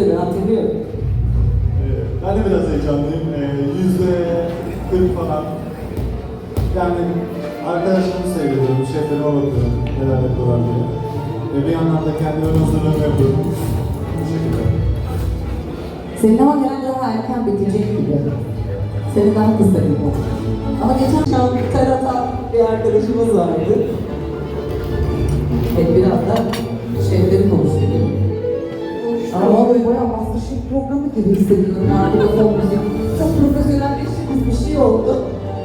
tabii hatırlıyorum. Evet, Ben de biraz heyecanlıyım. Ee, Yüzde 40 falan. Yani arkadaşlarımı seyrediyorum, şeflerime bakıyorum, neler yapıyorlar diye. Ve bir yandan da kendi ön hazırlığımı yapıyorum. Bu şekilde. Senin ama genel daha erken bitecek gibi. Senin daha kısa gibi. Ama geçen şan karatan bir arkadaşımız vardı. Evet biraz da programı gibi hissediyorum. Harika fon müzik. Çok profesyonelleştiğimiz bir şey oldu.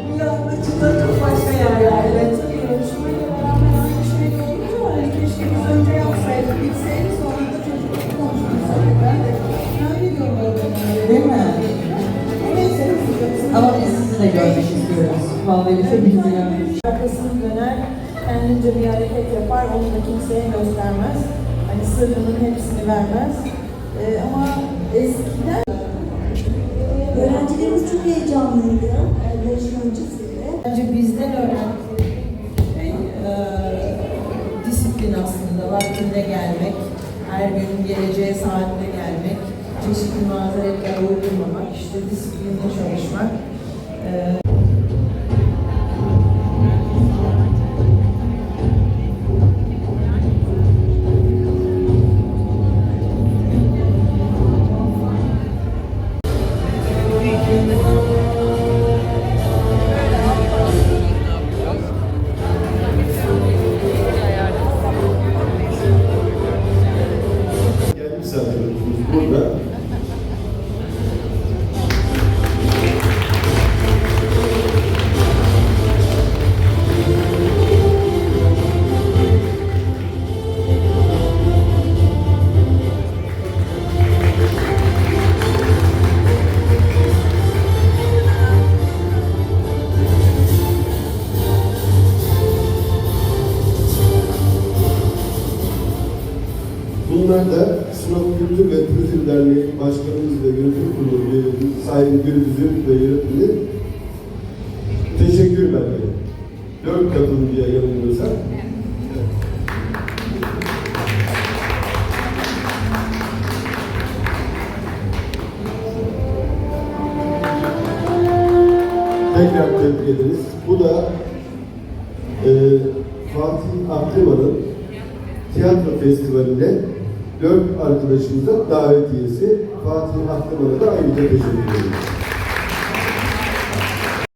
Bir anda çıta çok başka yerlerde. Tabii yarışmayla beraber aynı şey olunca hani keşke biz önce yapsaydık, bilseydik sonra da çocukla konuşmasaydık. Ben de öyle diyorum öğretmenlere. Değil mi? Neyse hızlıca. Ama biz sizi de görmek istiyoruz. Vallahi biz hepinizi görmek Arkasını döner, kendince bir hareket yapar, onu da kimseye göstermez. Hani sırrının hepsini vermez. Ee, ama eskiden Öğrencilerimiz çok heyecanlıydı e, yarışma öncesinde. Bence bizden öğrendikleri e, disiplin aslında, vaktinde gelmek, her gün geleceği saatte gelmek, çeşitli mazeretler uydurmamak, işte disiplinle çalışmak. E, Bunlar da Sinop Kültür ve Turizm Derneği Başkanımız ve Yönetim Kurulu üyemiz Sayın Gürbüz'ün ve yönetimine teşekkür belgeleri. Dört katılımcıya yanılmıyorsam. Tekrar tebrik ederiz. Bu da e, Fatih Akliman'ın tiyatro festivaline dört arkadaşımıza davetiyesi Fatih Akliman'a da ayrıca teşekkür ediyoruz.